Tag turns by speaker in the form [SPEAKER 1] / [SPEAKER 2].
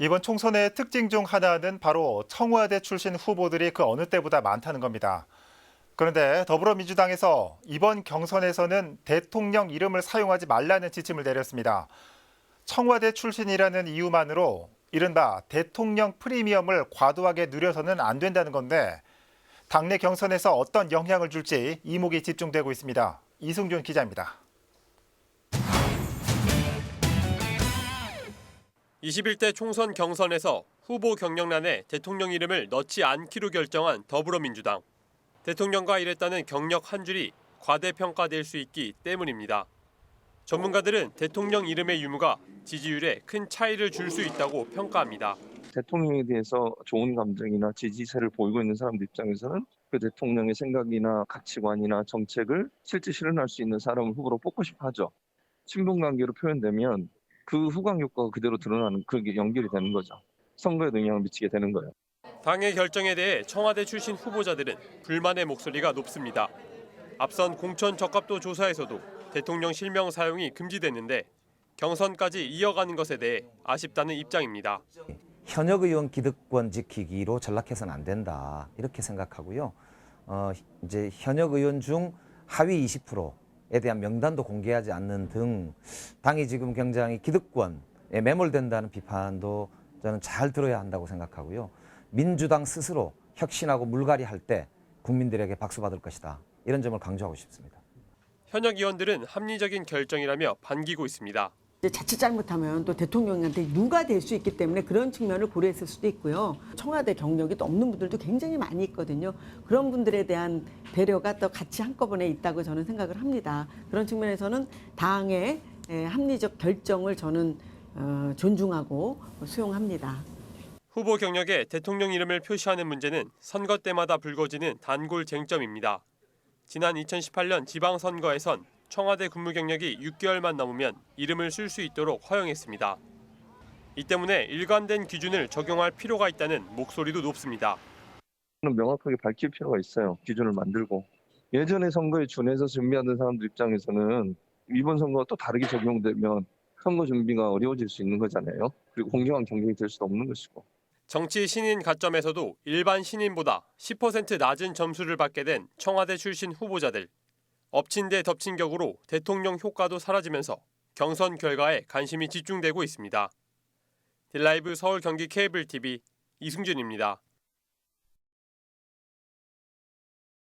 [SPEAKER 1] 이번 총선의 특징 중 하나는 바로 청와대 출신 후보들이 그 어느 때보다 많다는 겁니다. 그런데 더불어민주당에서 이번 경선에서는 대통령 이름을 사용하지 말라는 지침을 내렸습니다. 청와대 출신이라는 이유만으로 이른바 대통령 프리미엄을 과도하게 누려서는 안 된다는 건데 당내 경선에서 어떤 영향을 줄지 이목이 집중되고 있습니다. 이승준 기자입니다.
[SPEAKER 2] 21대 총선 경선에서 후보 경력란에 대통령 이름을 넣지 않기로 결정한 더불어민주당. 대통령과 일했다는 경력 한 줄이 과대평가될 수 있기 때문입니다. 전문가들은 대통령 이름의 유무가 지지율에 큰 차이를 줄 수 있다고 평가합니다.
[SPEAKER 3] 대통령에 대해서 좋은 감정이나 지지세를 보이고 있는 사람들 입장에서는 그 대통령의 생각이나 가치관이나 정책을 실제 실현할 수 있는 사람을 후보로 뽑고 싶어 하죠. 친분 관계로 표현되면 그 후광 효과가 그대로 드러나는 그게 연결이 되는 거죠. 선거에도 영향을 미치게 되는 거예요.
[SPEAKER 2] 당의 결정에 대해 청와대 출신 후보자들은 불만의 목소리가 높습니다. 앞선 공천 적합도 조사에서도 대통령 실명 사용이 금지됐는데 경선까지 이어가는 것에 대해 아쉽다는 입장입니다.
[SPEAKER 4] 현역 의원 기득권 지키기로 전락해서는 안 된다 이렇게 생각하고요. 어, 이제 현역 의원 중 하위 20%에 대한 명단도 공개하지 않는 등 당이 지금 굉장히 기득권에 매몰된다는 비판도 저는 잘 들어야 한다고 생각하고요. 민주당 스스로 혁신하고 물갈이 할 때 국민들에게 박수 받을 것이다 이런 점을 강조하고 싶습니다.
[SPEAKER 2] 현역 의원들은 합리적인 결정이라며 반기고 있습니다.
[SPEAKER 5] 자칫 잘못하면 또 대통령한테 누가 될 수 있기 때문에 그런 측면을 고려했을 수도 있고요. 청와대 경력이 또 없는 분들도 굉장히 많이 있거든요. 그런 분들에 대한 배려가 또 같이 한꺼번에 있다고 저는 생각을 합니다. 그런 측면에서는 당의 에, 합리적 결정을 저는 어, 존중하고 수용합니다.
[SPEAKER 2] 후보 경력에 대통령 이름을 표시하는 문제는 선거 때마다 불거지는 단골 쟁점입니다. 지난 2018년 지방선거에선 청와대 근무 경력이 6개월만 넘으면 이름을 쓸 수 있도록 허용했습니다. 이 때문에 일관된 기준을 적용할 필요가 있다는 목소리도 높습니다.
[SPEAKER 3] 는 명확하게 밝힐 필요가 있어요. 기준을 만들고 예전의 선거에 준해서 준비하는 사람들 입장에서는 이번 선거가 또 다르게 적용되면 선거 준비가 어려워질 수 있는 거잖아요. 그리고 공정한 경쟁이 될 수도 없는 것이고.
[SPEAKER 2] 정치 신인 가점에서도 일반 신인보다 10% 낮은 점수를 받게 된 청와대 출신 후보자들. 엎친 데 덮친 격으로 대통령 효과도 사라지면서 경선 결과에 관심이 집중되고 있습니다. 딜라이브 서울 경기 케이블 TV 이승준입니다.